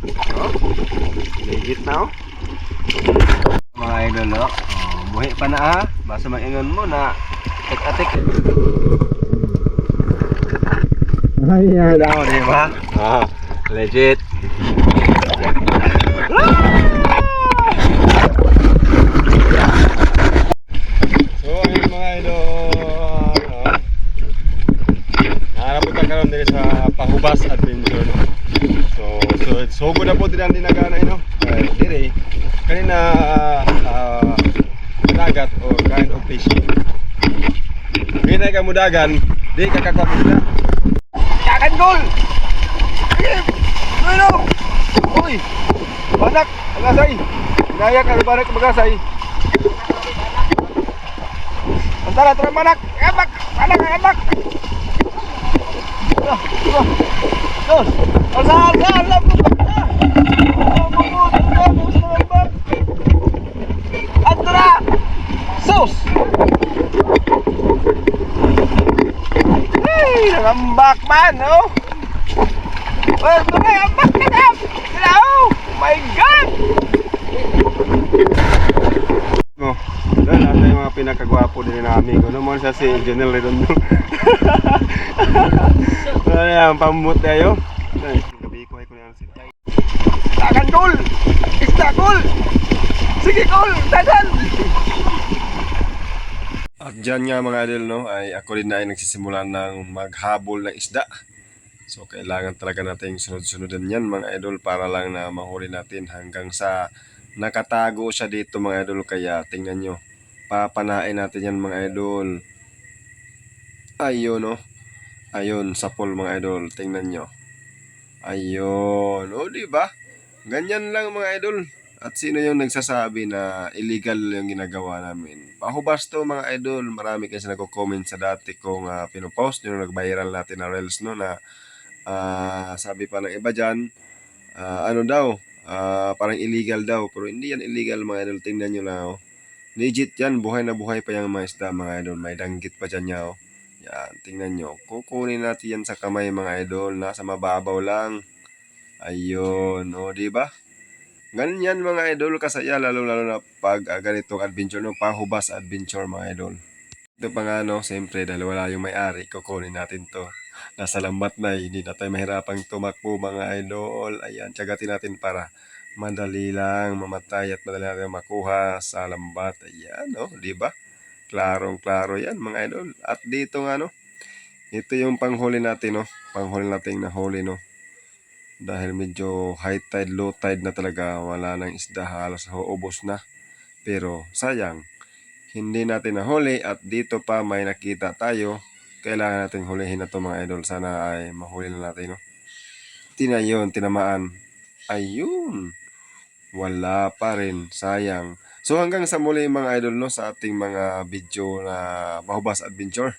Oh, legit na oh. Mga idol oh. oh buhi pa na ah. Basta maingon mo na atik-atik. Ayan daw, di ba? Ah, legit. So, ayun mga idol. Oh. Nahanap po karon diri sa Pahubas Adventure. So, so so good na po din ang dinagana ino. Uh, dire kanina uh, dagat or kind of fishing. Kaya ka mudagan, di ka kakwamit na. Kakan gol! Ano? Uy! Banak! Bagasay! Naya ka banak bagasay. Antara tara banak! Emak! Banak! Emak! Dos! Alam ko ba? Antara! Sus! Hey! Nangambak man, oh! Well, nangambak ka na my God! Oh, doon ata yung mga pinakagwapo din na amigo. Ano mo siya si Janelle Redondo. Ano yan, pamut tayo. Ay, gabi ko ay ko yan sila. Tagan gol! Isda gol! Sige gol! Dadan! At dyan nga mga idol no, ay ako rin na ay nagsisimula ng maghabol ng isda. So kailangan talaga natin sunod-sunudan yan mga idol para lang na mahuli natin hanggang sa nakatago siya dito mga idol. Kaya tingnan nyo, papanain natin yan mga idol. Ayun no, ayun sa pool mga idol, tingnan nyo. Ayun, o di ba? Ganyan lang mga idol. At sino yung nagsasabi na illegal yung ginagawa namin? Pahubas to mga idol. Marami kasi nagko-comment sa dati kong uh, pinopost yung nag-viral natin na reels no na ah, sabi pa ng iba dyan, ah, ano daw, ah, parang illegal daw. Pero hindi yan illegal mga idol. Tingnan nyo na oh. Legit yan. Buhay na buhay pa yung mga isda mga idol. May danggit pa dyan niya oh. Yan, tingnan nyo. Kukunin natin yan sa kamay mga idol. Nasa mababaw lang. Ayun, o, di ba? Ganyan mga idol kasaya lalo lalo na pag uh, ganitong adventure no pahubas adventure mga idol. Ito pa nga no, siyempre dahil wala yung may-ari, kukunin natin to. Nasa lambat na, hindi na tayo mahirapang tumakbo mga idol. Ayan, tsagatin natin para madali lang mamatay at madali natin makuha sa lambat. Ayan, no, di ba? Klarong klaro yan mga idol. At dito nga no, ito yung panghuli natin no, panghuli natin na huli no dahil medyo high tide, low tide na talaga, wala nang isda, halos ubos na. Pero sayang, hindi natin nahuli at dito pa may nakita tayo. Kailangan natin hulihin na to mga idol. Sana ay mahuli na natin. No? Tinayon, tinamaan. Ayun. Wala pa rin. Sayang. So hanggang sa muli mga idol no sa ating mga video na Bahubas Adventure.